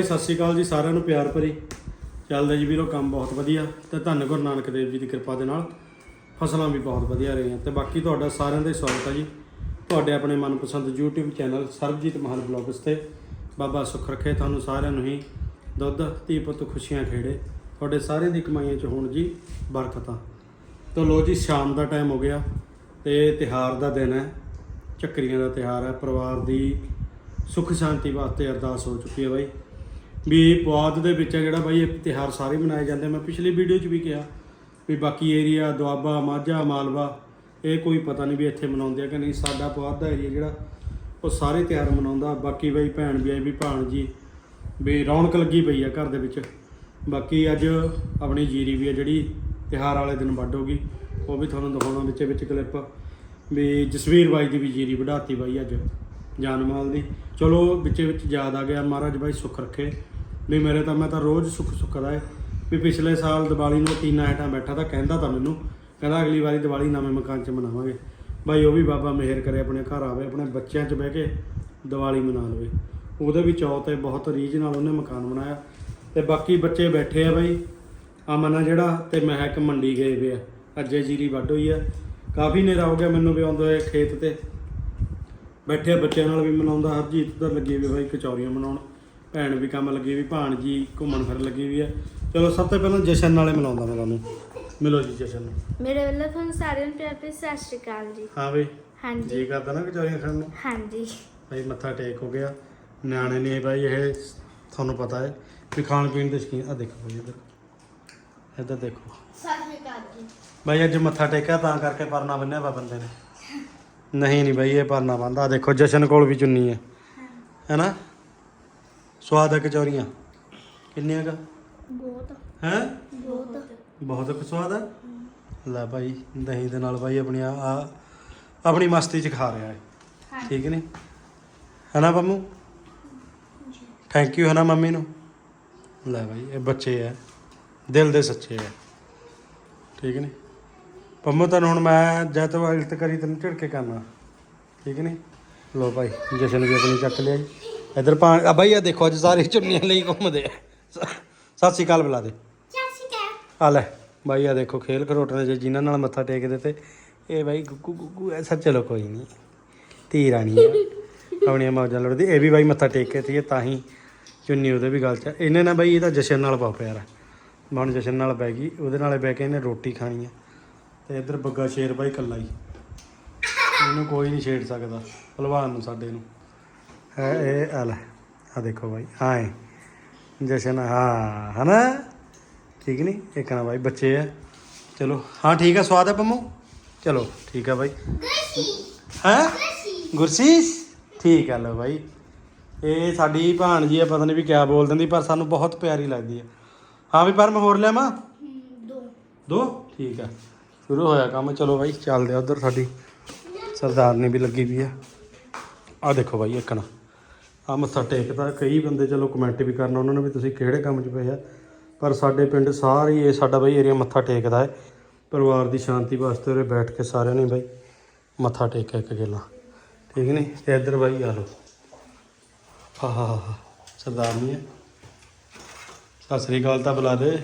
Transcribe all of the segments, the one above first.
ਬਾਈ, ਸਤਿ ਸ਼੍ਰੀ ਅਕਾਲ ਜੀ ਸਾਰਿਆਂ ਨੂੰ, ਪਿਆਰ ਭਰੀ। ਚੱਲਦਾ ਜੀ ਵੀਰੋ, ਕੰਮ ਬਹੁਤ ਵਧੀਆ ਤੇ ਧੰਨ ਗੁਰੂ ਨਾਨਕ ਦੇਵ ਜੀ ਦੀ ਕਿਰਪਾ ਦੇ ਨਾਲ ਫਸਲਾਂ ਵੀ ਬਹੁਤ ਵਧੀਆ ਰਹੀਆਂ ਤੇ ਬਾਕੀ ਤੁਹਾਡਾ ਸਾਰਿਆਂ ਦਾ ਸਵਾਗਤ ਹੈ ਜੀ। ਤੁਹਾਡੇ ਆਪਣੇ ਮਨਪਸੰਦ YouTube ਚੈਨਲ ਸਰਬਜੀਤ ਮਹਲ ਬਲੌਗਸ ਤੇ ਬਾਬਾ ਸੁੱਖ ਰੱਖੇ ਤੁਹਾਨੂੰ ਸਾਰਿਆਂ ਨੂੰ ਹੀ ਦੁੱਧ, ਧੀ ਪੁੱਤ ਖੁਸ਼ੀਆਂ ਖੇੜੇ। ਤੁਹਾਡੇ ਸਾਰਿਆਂ ਦੀ ਕਮਾਈਆਂ 'ਚ ਹੋਣ ਜੀ ਬਰਕਤਾਂ। ਤਾਂ ਲੋ ਜੀ, ਸ਼ਾਮ ਦਾ ਟਾਈਮ ਹੋ ਗਿਆ ਤੇ ਤਿਹਾਰ ਦਾ ਦਿਨ ਹੈ ਚੱਕਰੀਆਂ ਦਾ ਤਿਹਾਰ ਹੈ, ਪਰਿਵਾਰ ਦੀ ਸੁੱਖ ਸ਼ਾਂਤੀ ਵਾਸਤੇ ਅਰਦਾਸ ਹੋ ਚੁੱਕੀ ਹੈ ਬਾਈ। ਵੀ ਪੁਆਧ ਦੇ ਵਿੱਚ ਹੈ ਜਿਹੜਾ ਬਾਈ, ਇਹ ਤਿਹਾਰ ਸਾਰੇ ਮਨਾਏ ਜਾਂਦੇ ਮੈਂ ਪਿਛਲੀ ਵੀਡੀਓ 'ਚ ਵੀ ਕਿਹਾ ਵੀ ਬਾਕੀ ਏਰੀਆ ਦੁਆਬਾ, ਮਾਝਾ, ਮਾਲਵਾ, ਇਹ ਕੋਈ ਪਤਾ ਨਹੀਂ ਵੀ ਇੱਥੇ ਮਨਾਉਂਦੇ ਆ ਕਿ ਨਹੀਂ। ਸਾਡਾ ਪੁਆਧ ਦਾ ਏਰੀਆ ਜਿਹੜਾ, ਉਹ ਸਾਰੇ ਤਿਉਹਾਰ ਮਨਾਉਂਦਾ। ਬਾਕੀ ਬਾਈ, ਭੈਣ ਵੀ ਆਈ ਵੀ ਭਾਣ ਜੀ, ਵੀ ਰੌਣਕ ਲੱਗੀ ਪਈ ਆ ਘਰ ਦੇ ਵਿੱਚ। ਬਾਕੀ ਅੱਜ ਆਪਣੀ ਜੀਰੀ ਵੀ ਆ ਜਿਹੜੀ ਤਿਉਹਾਰ ਵਾਲੇ ਦਿਨ ਵੱਢ ਹੋਗੀ ਉਹ ਵੀ ਤੁਹਾਨੂੰ ਦਿਖਾਉਣਾ ਵਿੱਚੇ ਵਿੱਚ ਕਲਿੱਪ ਵੀ ਜਸਵੀਰ ਬਾਈ ਦੀ ਵੀ ਜੀਰੀ ਵਢਾਤੀ ਬਾਈ ਅੱਜ ਜਾਨਮਾਲ ਦੀ। ਚਲੋ ਵਿੱਚੇ ਵਿੱਚ ਯਾਦ ਆ ਗਿਆ। ਮਹਾਰਾਜ ਬਾਈ ਸੁੱਖ ਰੱਖੇ। ਵੀ ਮੇਰੇ ਤਾਂ ਮੈਂ ਤਾਂ ਰੋਜ਼ ਸੁੱਖ ਸੁੱਕਦਾ ਏ। ਵੀ ਪਿਛਲੇ ਸਾਲ ਦੀਵਾਲੀ ਨੂੰ ਟੀਨਾ ਹੇਠਾਂ ਬੈਠਾ ਤਾਂ ਕਹਿੰਦਾ ਤਾਂ ਮੈਨੂੰ, ਕਹਿੰਦਾ ਅਗਲੀ ਵਾਰੀ ਦੀਵਾਲੀ ਨਵੇਂ ਮਕਾਨ 'ਚ ਮਨਾਵਾਂਗੇ। ਬਾਈ ਉਹ ਵੀ ਬਾਬਾ ਮਿਹਰ ਕਰੇ, ਆਪਣੇ ਘਰ ਆਵੇ, ਆਪਣੇ ਬੱਚਿਆਂ 'ਚ ਬਹਿ ਕੇ ਦੀਵਾਲੀ ਮਨਾ ਲਵੇ। ਉਹਦੇ ਵੀ ਚੌਥ 'ਤੇ ਬਹੁਤ ਰੀਝ ਨਾਲ ਉਹਨੇ ਮਕਾਨ ਬਣਾਇਆ। ਤੇ ਬਾਕੀ ਬੱਚੇ ਬੈਠੇ ਆ ਬਾਈ, ਅਮਨ ਆ ਜਿਹੜਾ ਤੇ ਮਹਿਕ ਮੰਡੀ ਗਏ ਵੇ ਆ। ਅੱਜੇ ਜੀਰੀ ਵੱਢ ਹੋਈ ਆ। ਕਾਫੀ ਹਨੇਰਾ ਹੋ ਗਿਆ ਮੈਨੂੰ ਵੀ ਆਉਂਦੇ ਹੋਏ ਖੇਤ ਤੇ। ਬੈਠੇ ਬੱਚਿਆਂ ਨਾਲ ਵੀ ਮਨਾਉਂਦਾ, ਹਰਜੀਤ ਤਾਂ ਲੱਗੀ ਵੀ ਬਾਈ ਕਚੌਰੀਆਂ ਮਨਾਉਣ। ਭੈਣ ਵੀ ਕੰਮ ਲੱਗੀ ਵੀ ਭਾਣ ਜੀ ਘੁੰਮਣ ਫਿਰਨ ਲੱਗੀ ਵੀ ਆ। ਚਲੋ ਸਭ ਤੋਂ ਪਹਿਲਾਂ ਜਸ਼ਨ ਨਾਲੇ ਮਿਲਾਉਂਦਾ ਮੈਂ ਤੁਹਾਨੂੰ। ਮਿਲੋ ਜੀ ਜਸ਼ਨ ਨੂੰ। ਮੇਰੇ ਵੱਲੋਂ ਤੁਹਾਨੂੰ ਸਾਰਿਆਂ ਨੂੰ ਪਿਆਰ ਭਰੀ ਸਤਿ ਸ਼੍ਰੀ ਅਕਾਲ ਜੀ। ਹਾਂ ਬਈ। ਹਾਂਜੀ। ਜੀ ਕਰਦਾ ਨਾ ਕਚੌਰੀਆਂ ਖਾਣ ਨੂੰ? ਹਾਂਜੀ। ਭਾਈ ਮੱਥਾ ਟੇਕ ਹੋ ਗਿਆ। ਨਿਆਣੇ ਨੇ ਭਾਈ ਇਹ ਤੁਹਾਨੂੰ ਪਤਾ ਹੈ ਵੀ ਖਾਣ ਪੀਣ ਦੇ ਸ਼ੌਕੀਨ ਆ ਦੇਖੋ ਭਾਈ ਇੱਧਰ। ਇੱਧਰ ਦੇਖੋ। ਸਤਿ ਸ਼੍ਰੀ ਅਕਾਲ ਜੀ। ਭਾਈ ਅੱਜ ਮੱਥਾ ਟੇਕਿਆ ਤਾਂ ਕਰਕੇ ਪਰਨਾ ਬੰਨਿਆ ਵਾ ਬੰਦੇ ਨੇ। ਨਹੀਂ ਨਹੀਂ ਭਾਈ ਇਹ ਪਰਨਾ ਬੰਦਾ ਦੇਖੋ ਜਸ਼ਨ ਕੋਲ ਵੀ ਚੁੰਨੀ ਹੈ। ਹੈਨਾ ਸਵਾਦ ਹੈ ਕਚੌਰੀਆਂ? ਕਿੰਨੀਆਂ ਕਾ? ਬਹੁਤ। ਹੈ? ਬਹੁਤ। ਬਹੁਤ ਕੁ ਸਵਾਦ ਹੈ ਲੈ ਭਾਈ ਦਹੀਂ ਦੇ ਨਾਲ ਭਾਈ ਆਪਣੀ ਆ ਆ- ਆਪਣੀ ਮਸਤੀ ਚ ਖਾ ਰਿਹਾ ਹੈ ਠੀਕ ਨਹੀਂ ਹੈਨਾ ਪੰਮੂ? ਥੈਂਕ ਯੂ ਹੈਨਾ ਮੰਮੀ ਨੂੰ? ਲੈ ਭਾਈ ਇਹ ਬੱਚੇ ਆ। ਦਿਲ ਦੇ ਸੱਚੇ ਆ। ਠੀਕ ਨਹੀਂ ਪੰਮੂ ਤੈਨੂੰ ਹੁਣ ਮੈਂ ਜਦ ਤੋਂ ਇਲਤ ਕਰੀ ਤੈਨੂੰ ਝਿੜਕੇ ਕਰਨਾ। ਠੀਕ ਨਹੀਂ ਲੋ ਭਾਈ ਜਸ਼ਨ ਵੀ ਆਪਣੀ ਚੱਕ ਲਿਆ ਜੀ ਇਧਰ ਪਾ ਆ ਭਾਈ ਆ ਦੇਖੋ ਅੱਜ ਸਾਰੇ ਚੁੰਨੀਆਂ ਲਈ ਘੁੰਮਦੇ ਆ। ਸਤਿ ਸ਼੍ਰੀ ਅਕਾਲ ਬੁਲਾ ਦੇ ਸਤਿ ਸ਼੍ਰੀ ਅਕਾਲ। ਆ ਲੈ ਬਾਈ ਆ ਦੇਖੋ ਖੇਲ ਖਰੋਟਣੇ ਜੇ ਜਿਨ੍ਹਾਂ ਨਾਲ ਮੱਥਾ ਟੇਕਦੇ ਤੇ ਇਹ ਬਾਈ ਗੁੱਗੂ ਗੁੱਗੂ ਐਸਾ ਚਲੋ ਕੋਈ ਨਹੀਂ ਧੀ ਰਾਣੀ ਆ ਆਪਣੀਆਂ ਮੌਜਾਂ ਲੜਦੀ। ਇਹ ਵੀ ਬਾਈ ਮੱਥਾ ਟੇਕ ਕੇ ਤੀ ਤਾਂ ਹੀ ਚੁੰਨੀ ਉਹਦੇ ਵੀ ਗੱਲ ਚ ਇਹਨੇ ਨਾ ਬਾਈ ਇਹਦਾ ਜਸ਼ਨ ਨਾਲ ਪਾਉ ਪਿਆਰ ਮੈਂ ਹੁਣ ਜਸ਼ਨ ਨਾਲ ਬਹਿ ਗਈ ਉਹਦੇ ਨਾਲੇ ਬਹਿ ਕੇ ਇਹਨੇ ਰੋਟੀ ਖਾਣੀ ਆ। ਤੇ ਇੱਧਰ ਬੱਗਾ ਸ਼ੇਰ ਬਾਈ ਕੱਲਾ ਹੀ। ਇਹਨੂੰ ਕੋਈ ਨਹੀਂ ਛੇੜ ਸਕਦਾ ਭਲਵਾਨ ਨੂੰ ਸਾਡੇ ਨੂੰ। ਇਹ ਆ ਲੈ ਆ ਦੇਖੋ ਬਾਈ ਹਾਂ ਜਸ਼ਨ ਹਾਂ ਹਨਾ? ਠੀਕ ਨਹੀਂ ਇੱਕ ਨਾ ਬਾਈ, ਬੱਚੇ ਆ। ਚਲੋ। ਹਾਂ, ਠੀਕ ਆ, ਸਵਾਦ ਹੈ ਪੰਮੂ? ਚਲੋ, ਠੀਕ ਆ ਬਾਈ। ਹੈ? ਗੁਰਸੀਸ? ਠੀਕ ਆ ਲੋ ਬਾਈ। ਇਹ ਸਾਡੀ ਭਾਣ ਜੀ ਆ, ਪਤਾ ਨਹੀਂ ਵੀ ਕਿਆ ਬੋਲ ਦਿੰਦੀ, ਪਰ ਸਾਨੂੰ ਬਹੁਤ ਪਿਆਰੀ ਲੱਗਦੀ ਆ। ਹਾਂ ਵੀ ਪਰ ਮੈਂ ਹੋਰ ਲਿਆਵਾਂ? ਦੋ। ਦੋ? ਠੀਕ ਆ। ਸ਼ੁਰੂ ਹੋਇਆ ਕੰਮ। ਚਲੋ ਬਾਈ, ਚੱਲਦੇ ਆ ਉਧਰ ਸਾਡੀ। ਸਰਦਾਰਨੀ ਵੀ ਲੱਗੀ ਵੀ ਆ। ਆ ਦੇਖੋ ਬਾਈ, ਇੱਕ ਨਾ। ਆ ਮੱਥਾ ਟੇਕਦਾ, ਕਈ ਬੰਦੇ ਚਲੋ ਕਮੈਂਟ ਵੀ ਕਰਨਾ, ਉਹਨਾਂ ਨੇ ਵੀ ਤੁਸੀਂ ਕਿਹੜੇ ਕੰਮ 'ਚ ਪਏ ਆ। ਪਰ ਸਾਡੇ ਪਿੰਡ ਸਾਰੀ ਇਹ ਸਾਡਾ ਬਾਈ ਏਰੀਆ ਮੱਥਾ ਟੇਕਦਾ ਹੈ। ਪਰਿਵਾਰ ਦੀ ਸ਼ਾਂਤੀ ਵਾਸਤੇ ਉਰੇ ਬੈਠ ਕੇ ਸਾਰਿਆਂ ਨੇ ਬਾਈ ਮੱਥਾ ਟੇਕਿਆ ਇੱਕ ਗੇਲਾ। ਠੀਕ ਨਹੀਂ? ਤੇ ਇੱਧਰ ਬਾਈ ਆ ਲੋ ਹਾ ਸਰਦਾਰਨੀ ਹੈ। ਸਤਿ ਸ੍ਰੀ ਅਕਾਲ ਤਾਂ ਬੁਲਾ ਦੇ।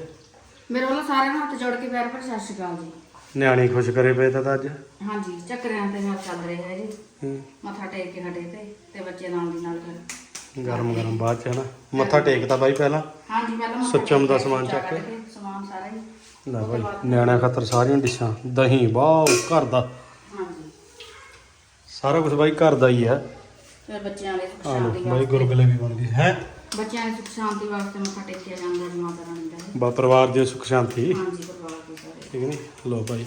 ਮੇਰੇ ਵੱਲੋਂ ਸਾਰਿਆਂ ਨੂੰ ਹੱਥ ਜੋੜ ਕੇ ਪਿਆਰ ਭਰੀ ਸਤਿ ਸ਼੍ਰੀ ਅਕਾਲ ਜੀ। ਨਿਆਣੇ ਖੁਸ਼ ਕਰੇ ਪਏ ਤਾਂ ਅੱਜ। ਹਾਂਜੀ ਚੱਕਰਿਆਂ ਤੇ ਨਾਲ ਚੱਲ ਰਿਹਾ ਹੈ ਜੀ। ਹੂੰ। ਮੱਥਾ ਟੇਕ ਕੇ ਹਟੇ ਤੇ ਤੇ ਬੱਚੇ ਨਾਲ ਦੀ ਨਾਲ ਫਿਰ। ਗਰਮ ਗਰਮ ਬਾਅਦ ਚ ਹਨਾ ਮੱਥਾ ਟੇਕਦਾ ਬਾਈ ਪਹਿਲਾਂ। ਹਾਂਜੀ ਪਹਿਲਾਂ ਮੱਥਾ ਸੁੱਚਮ ਦਾ ਟੇਕ ਸਮਾਨ ਚੱਕ ਕੇ। ਸਮਾਨ ਸਾਰਾ ਹੀ। ਲੈ ਬਾਈ ਨਿਆਣਿਆਂ ਖਾਤਰ ਸਾਰੀਆਂ ਡਿਸ਼ਾਂ ਦਹੀਂ ਵਾਓ ਘਰ ਦਾ। ਹਾਂਜੀ। ਸਾਰਾ ਕੁਝ ਬਾਈ ਘਰ ਦਾ ਹੀ ਹੈ। ਫਿਰ ਬੱਚਿਆਂ ਦੇ ਸੁੱਖ ਆ ਲੋ ਸ਼ਾਂਤੀ ਬਾਈ ਵਾਸਤੇ। ਗੁਰਗੁਲੇ ਵੀ ਬਣ ਗਏ ਹੈ। ਬੱਚਿਆਂ ਦੀ ਸੁੱਖ ਸ਼ਾਂਤੀ ਵਾਸਤੇ ਮੱਥਾ ਟੇਕਿਆ ਜਾਂਦਾ ਜੀ ਮਾਤਾ ਰਾਣੀ ਦਾ। ਇਹ। ਬਾ ਪਰਿਵਾਰ ਦੀ ਸੁਖ ਸ਼ਾਂਤੀ। ਹਾਂਜੀ ਪਰਿਵਾਰ ਦੇ ਸਾਰੇ। ਠੀਕ ਨਹੀਂ ਲੋ ਬਾਈ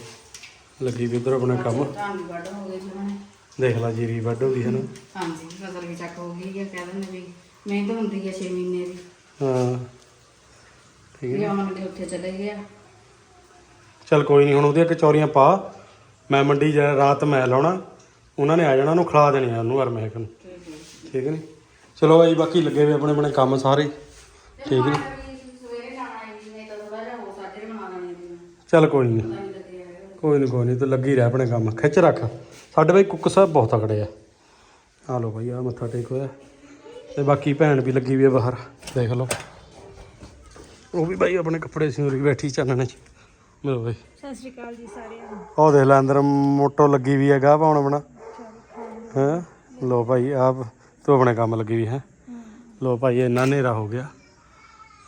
ਲੱਗੀ ਵੀ ਉਧਰ ਆਪਣਾ ਕੰਮ। ਧਾਨ ਵੀ ਵੱਢ ਹੋ ਗਏ ਜੀ ਉਹਨਾਂ ਨੇ ਦੇਖ ਲਾ ਜੀਰੀ ਵੱਢ ਹੋ ਗਈ ਹੈ ਨਾ। ਹਾਂਜੀ ਫਸਲ ਵੀ ਚੱਕ ਹੋ ਗਈ ਹੈ ਕਹਿ ਦਿੰਦੇ ਵੀ ਮਿਹਨਤ ਹੁੰਦੀ ਹੈ 6 ਮਹੀਨੇ ਦੀ। ਹਾਂ। ਠੀਕ ਵੀ ਹੈ ਅਮਨ ਦੇ ਉੱਥੇ ਚਲੇ ਗਿਆ। ਚਲ ਕੋਈ ਨਹੀਂ ਹੁਣ ਉਹਦੀਆਂ ਕਚੌਰੀਆਂ ਪਾ। ਮੈਂ ਮੰਡੀ ਜਾ ਰਾਤ ਮੈਂ ਲਾਉਣਾ ਉਹਨਾਂ ਨੇ ਆ ਜਾਣਾ ਉਹਨੂੰ ਖਿਲਾ ਦੇਣੀ ਆ ਉਹਨੂੰ ਹਰ ਮਹਿਕ ਨੂੰ। ਠੀਕ ਨਹੀਂ ਚਲੋ ਬਾਈ ਬਾਕੀ ਲੱਗੇ ਵੀ ਆਪਣੇ ਆਪਣੇ ਕੰਮ ਸਾਰੇ। ਠੀਕ ਨਹੀਂ ਬਣਾ ਚੱਲ ਕੋਈ ਨਹੀਂ। ਕੋਈ ਨਹੀਂ ਕੋਈ ਨਹੀਂ ਤੂੰ ਲੱਗੀ ਰਹਿ ਆਪਣੇ ਕੰਮ। ਖਿੱਚ ਰੱਖ। ਸਾਡੇ ਬਾਈ ਕੁੱਕ ਸਾਹਿਬ ਬਹੁਤ ਤਕੜੇ ਆ। ਆ ਲੋ ਬਾਈ ਆ ਮੱਥਾ ਟੇਕ ਹੋਇਆ। ਤੇ ਬਾਕੀ ਭੈਣ ਵੀ ਲੱਗੀ ਵੀ ਹੈ ਬਾਹਰ। ਦੇਖ ਲਓ। ਉਹ ਵੀ ਬਾਈ ਆਪਣੇ ਕੱਪੜੇ ਸਿਉਰੀ ਬੈਠੀ ਚਾਨਣੇ ਚ। ਮਿਲੋ ਬਾਈ। ਸਤਿ ਸ਼੍ਰੀ ਅਕਾਲ ਜੀ ਸਾਰਿਆਂ ਨੂੰ। ਉਹ ਦੇਖ ਲੈ ਅੰਦਰ ਮੋਟੋ ਲੱਗੀ ਵੀ ਹੈ ਗਾਹ ਪਾਉਣ ਆਪਣਾ ਹੈਂ? ਲੋ ਭਾਈ ਆਪ ਤੂੰ ਆਪਣੇ ਕੰਮ ਲੱਗੀ ਵੀ ਹੈ। ਲੋ ਭਾਈ ਇੰਨਾ ਹਨੇਰਾ ਹੋ ਗਿਆ।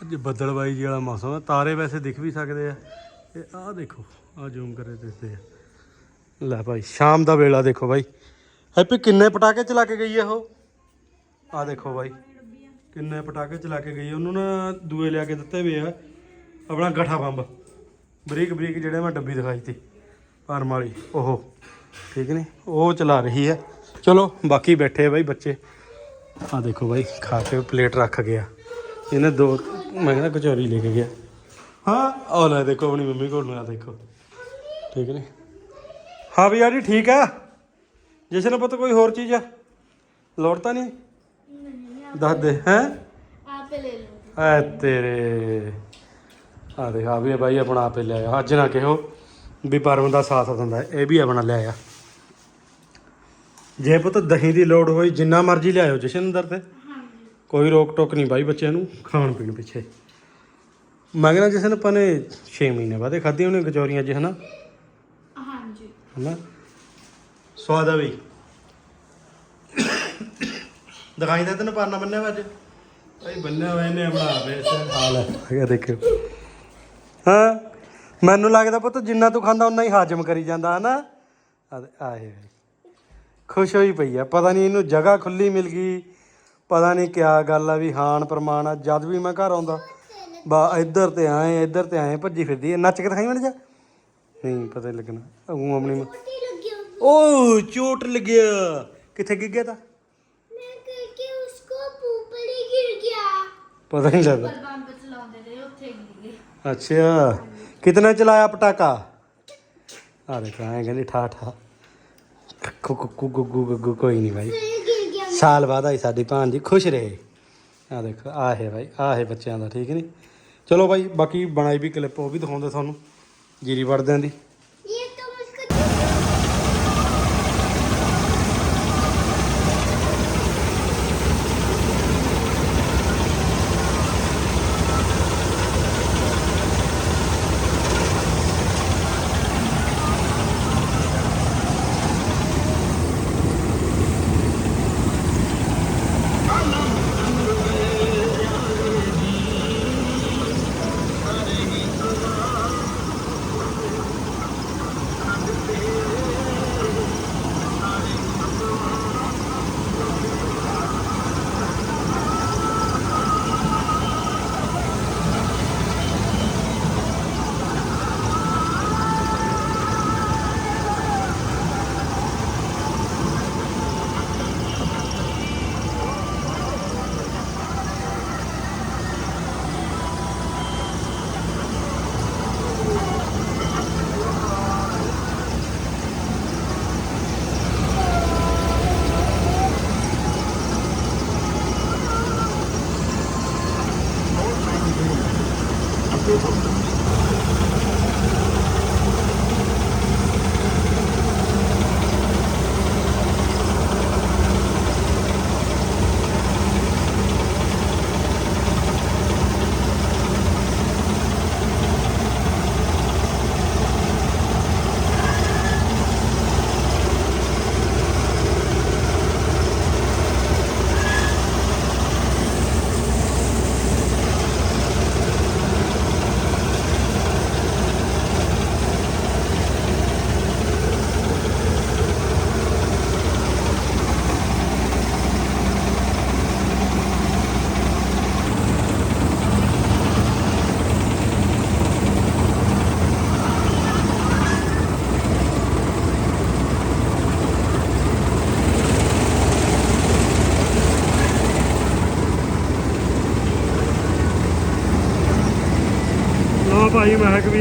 ਅੱਜ ਬੱਦਲਬਾਈ ਜੀ ਵਾਲਾ ਮੌਸਮ ਹੈ। ਤਾਰੇ ਵੈਸੇ ਦਿਖ ਵੀ ਸਕਦੇ ਆ। ਇਹ ਆਹ ਦੇਖੋ ਆਹ ਜ਼ੂਮ ਕਰੇ ਦਿਸਦੇ ਆ। ਲੈ ਭਾਈ ਸ਼ਾਮ ਦਾ ਵੇਲਾ ਦੇਖੋ ਭਾਈ। ਹੈਪੀ ਕਿੰਨੇ ਪਟਾਕੇ ਚਲਾ ਕੇ ਗਈ ਆ ਉਹ? ਆਹ ਦੇਖੋ ਭਾਈ ਕਿੰਨੇ ਪਟਾਕੇ ਚਲਾ ਕੇ ਗਈ। ਉਹਨੂੰ ਨਾ ਦੂਏ ਲਿਆ ਕੇ ਦਿੱਤੇ ਵੇ ਆ। ਆਪਣਾ ਗਠਾ ਬੰਬ। ਬਰੀਕ ਬਰੀਕ ਜਿਹੜੇ ਮੈਂ ਡੱਬੀ ਦਿਖਾਈ ਤੀ ਫਾਰਮ ਵਾਲੀ ਉਹ ਠੀਕ ਨੇ? ਉਹ ਚਲਾ ਰਹੀ ਹੈ। ਚਲੋ ਬਾਕੀ ਬੈਠੇ ਬਾਈ ਬੱਚੇ। ਆ ਦੇਖੋ ਬਾਈ ਖਾ ਕੇ ਪਲੇਟ ਰੱਖ ਗਿਆ। ਇਹਨੇ ਦੋ ਮੈਂ ਕਹਿੰਦਾ ਕਚੌਰੀ ਲੈ ਕੇ ਗਿਆ। ਹਾਂ ਉਹ ਲੈ ਦੇਖੋ ਆਪਣੀ ਮੰਮੀ ਕੋਲ ਨੂੰ ਆ ਦੇਖੋ। ਠੀਕ ਨੇ? ਹਾਂ ਵੀ ਯਾਰੀ ਠੀਕ ਆ? ਜਸ਼ਨ ਪੁੱਤ ਕੋਈ ਹੋਰ ਚੀਜ਼ ਆ? ਲੋੜ ਤਾਂ ਨਹੀਂ? ਦੱਸ ਦੇ ਹੈ? ਆਪੇ ਲੈ ਲਓ। ਐ ਤੇਰੇ। ਆ ਦੇਖ ਆ ਵੀ ਬਾਈ ਆਪਣਾ ਆਪੇ ਲੈ ਆਇਆ। ਅੱਜ ਨਾ ਕਿਹੋ ਵੀ ਪਰਮ ਦਾ ਸਾਥ ਦਿੰਦਾ। ਇਹ ਵੀ ਆਪਣਾ ਲੈ ਆਇਆ। ਜੇ ਪੁੱਤ ਦਹੀਂ ਦੀ ਲੋੜ ਹੋਈ ਜਿੰਨਾ ਮਰਜ਼ੀ ਲਿਆਇਓ ਜਸ਼ਨ ਅੰਦਰ ਤੇ। ਹਾਂਜੀ ਕੋਈ ਰੋਕ ਟੋਕ ਨਹੀਂ ਬਾਈ ਬੱਚਿਆਂ ਨੂੰ ਖਾਣ ਪੀਣ ਪਿੱਛੇ। ਮੈਂ ਕਹਿੰਦਾ ਜਸ਼ਨ ਆਪਾਂ ਨੇ 6 ਮਹੀਨੇ ਬਾਅਦ ਖਾਧੀਆਂ ਉਹਨੇ ਕਚੌਰੀਆਂ ਅੱਜ ਹਨਾ? ਹਾਂਜੀ। ਹਨਾ? ਸਵਾਦ ਆ ਬਈ। ਦਿਖਾਈ ਤਾਂ ਤੈਨੂੰ ਪਰਨਾ ਬੰਨਿਆ ਵਾ ਅੱਜ? ਭਾਈ ਬੰਨਿਆ ਹੋਇਆ ਇਹਨੇ ਆਪੇ ਇਸ ਹਾਲ ਹੈ। ਹੈਗਾ ਦੇਖਿਓ। ਹਾਂ ਮੈਨੂੰ ਲੱਗਦਾ ਪੁੱਤ ਜਿੰਨਾ ਤੂੰ ਖਾਂਦਾ ਉਨਾ ਹੀ ਹਾਜ਼ਮ ਕਰੀ ਜਾਂਦਾ ਹਨਾ? ਆਏ ਖੁਸ਼ ਹੋਈ ਪਈ ਆ। ਪਤਾ ਨਹੀਂ ਇਹਨੂੰ ਜਗ੍ਹਾ ਖੁੱਲੀ ਮਿਲ ਗਈ। ਪਤਾ ਨਹੀਂ ਕਿਆ ਗੱਲ ਆ ਵੀ ਹਾਨ ਪ੍ਰਮਾਣ ਆ। ਜਦ ਵੀ ਮੈਂ ਘਰ ਆਉਂਦਾ ਬਾ ਇੱਧਰ ਤੇ ਆਏ ਇੱਧਰ ਤੇ ਆਏ ਭੱਜੀ ਫਿਰਦੀ ਐ ਨੱਚ ਕੇ ਦਿਖਾਈ ਮੜ ਜਾ। ਨਹੀਂ ਪਤਾ ਨਹੀਂ ਲੱਗਣਾ। ਉਹ ਆਪਣੀ ਓ ਚੋਟ ਲੱਗਿਆ ਕਿੱਥੇ ਗਿਰ ਗਿਆ ਤਾਂ? ਮੈਂ ਕਰਕੇ ਉਸਕੋ ਪੂਪਲੀ ਗਿਰ ਗਿਆ। ਪਤਾ ਨਹੀਂ ਲੱਗਦਾ। ਬੰਬ ਚਲਾਉਂਦੇ ਰਹੇ ਉੱਥੇ ਗਿਰ ਗਏ। ਅੱਛਾ। ਕਿਤਨੇ ਚਲਾਇਆ ਪਟਾਕਾ? ਆ ਦੇਖ ਐਂ ਕਹਿੰਦੀ ਠਾ ਠਾ ਕੁ ਕੁ ਗੁੱਗੂ ਗੁ ਕੋਈ ਨਹੀਂ ਭਾਈ ਸਾਲ ਬਾਅਦ ਆਈ ਸਾਡੀ ਭਾਣਜੀ ਖੁਸ਼ ਰਹੇ। ਆ ਦੇਖੋ ਆ ਹੈ ਭਾਈ ਆ ਹੈ ਬੱਚਿਆਂ ਦਾ, ਠੀਕ ਨਹੀਂ? ਚਲੋ ਭਾਈ ਬਾਕੀ ਬਣਾਈ ਵੀ ਕਲਿੱਪ ਉਹ ਵੀ ਦਿਖਾਉਂਦੇ ਤੁਹਾਨੂੰ। ਜੀਰੀ ਵੜਦਿਆਂ ਦੀ।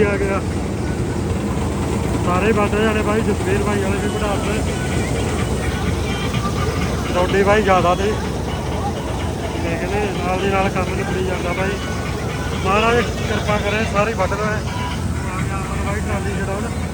ਵੀ ਆ ਗਿਆ। ਸਾਰੇ ਵੱਧ ਜਾਣੇ ਭਾਈ ਜਸਵੀਰ ਭਾਈ ਵਾਲੇ ਵੀ ਵਧਾਤੇ ਰੋਡੀ ਭਾਈ ਜ਼ਿਆਦਾ ਤੇ ਦੇਖਦੇ ਨਾਲ ਦੀ ਨਾਲ ਕੰਮ ਨਿਕਲੀ ਜਾਂਦਾ ਭਾਈ ਮਹਾਰਾਜ ਕਿਰਪਾ ਕਰੇ, ਸਾਰੇ ਵੱਢ ਰਹੇ ਆ ਗਿਆ ਭਾਈ ਟਰਾਲੀ ਜਿਹੜਾ ਉਹਨੇ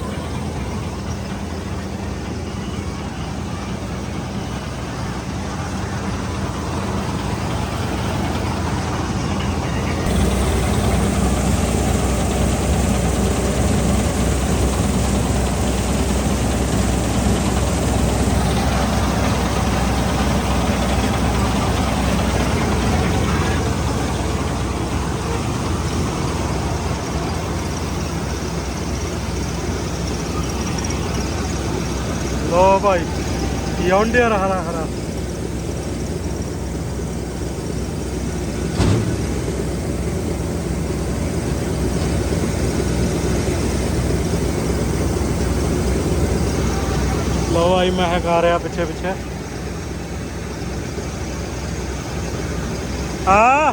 ਭਾਈ ਯੌਂਡਿਆਰ ਹਰਾ ਹਰਾ। ਲੋ ਆਈ ਮਹਿਕ ਆ ਰਿਹਾ ਪਿੱਛੇ ਪਿੱਛੇ। ਆ।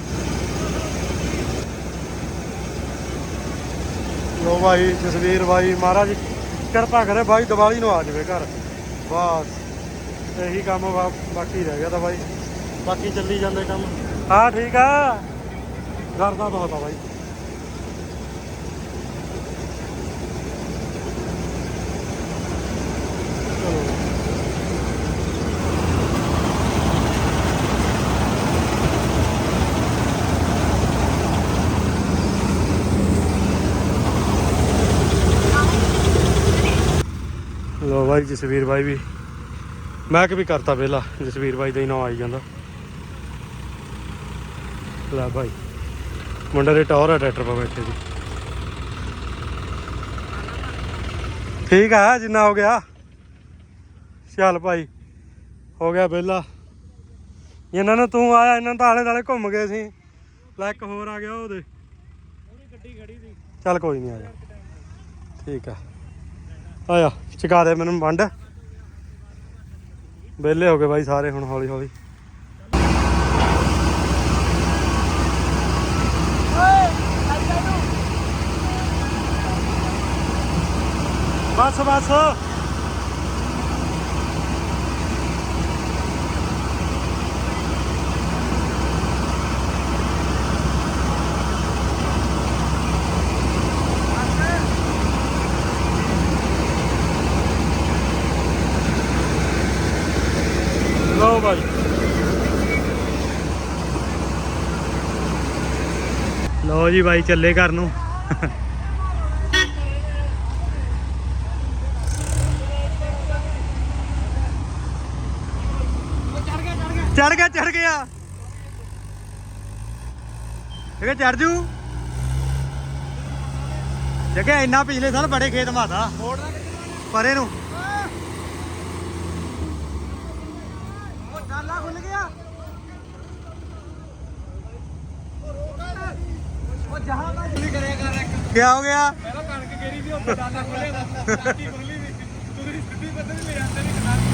ਲੋ ਭਾਈ, ਜਸਵੀਰ ਭਾਈ, ਮਹਾਰਾਜ ਕਿਰਪਾ ਕਰੇ ਭਾਈ, ਦੀਵਾਲੀ ਨੂੰ ਆ ਜਾਵੇ ਘਰ। ਬਸ। ਇਹੀ ਕੰਮ ਬਾ- ਬਾਕੀ ਰਹਿ ਗਿਆ ਤਾਂ ਭਾਈ ਬਾਕੀ ਚੱਲੀ ਜਾਂਦੇ ਕੰਮ। ਹਾਂ ਠੀਕ ਆ। ਘਰ ਦਾ ਬਹੁਤ ਆ ਚਲੋ। ਲੋ ਭਾਈ ਜਸਵੀਰ ਭਾਈ ਵੀ ਮੈਂ ਕਿ ਵੀ ਕਰਤਾ ਵੇਲਾ ਜਸਵੀਰ ਭਾਈ ਦਾ ਹੀ ਨਾਂ ਆਈ ਜਾਂਦਾ। ਲੈ ਭਾਈ ਮੁੰਡੇ ਦੇ ਟੌਰ ਆ ਟਰੈਕਟਰ 'ਤੇ ਬੈਠੇ ਦੀ ਠੀਕ ਆ, ਜਿੰਨਾ ਹੋ ਗਿਆ। ਚੱਲ ਭਾਈ, ਹੋ ਗਿਆ ਵੇਲਾ ਇਹਨਾਂ ਨੂੰ ਤੂੰ ਆਇਆ, ਇਹਨਾਂ ਨੂੰ ਤਾਂ ਆਲੇ ਦਾਲੇ ਘੁੰਮ ਗਏ ਸੀ। ਲੈ ਇੱਕ ਹੋਰ ਆ ਗਿਆ ਉਹਦੇ। ਗੱਡੀ ਖੜੀ ਸੀ ਚੱਲ ਕੋਈ ਨਹੀਂ, ਆ ਜਾ। ਠੀਕ ਆ। ਆਇਆ, ਚਕਾ ਦੇ ਮੈਨੂੰ ਵੰਡ। ਵਿਹਲੇ ਹੋ ਗਏ ਬਾਈ ਸਾਰੇ ਹੁਣ ਹੌਲੀ ਹੌਲੀ। ਬਸ ਬਸ ਲਓ ਭਾਈ ਲਓ ਜੀ ਬਾਈ ਚੱਲੇ ਘਰ ਨੂੰ। ਚੜ ਗਿਆ ਚੜ ਗਿਆ। ਇਹ ਚੜ ਜੂ। ਜਗੇ ਇੰਨਾ ਪਿਛਲੇ ਸਾਲ ਬੜੇ ਖੇਤ ਮਾਤਾ ਪਰੇ ਨੂੰ। ਡਾਲਾ ਖੁੱਲ ਗਿਆ। ਉਹ ਜਹਾਂ ਤਾਂ ਜੁਲੀ ਕਰਿਆ ਕਰ ਇੱਕ। ਕੀ ਹੋ ਗਿਆ? ਪਹਿਲਾਂ ਕਣਕ ਗੇਰੀ ਦੀ ਉੱਤੇ ਡਾਲਾ ਖੁੱਲਿਆ ਦਾ ਸਾਡੀ ਖੁੱਲੀ ਵੀ ਤੁਸੀਂ ਸਿੱਧੀ ਪੱਧਰ ਲੈ ਜਾਂਦੇ ਨਹੀਂ ਕਿਨਾਰੇ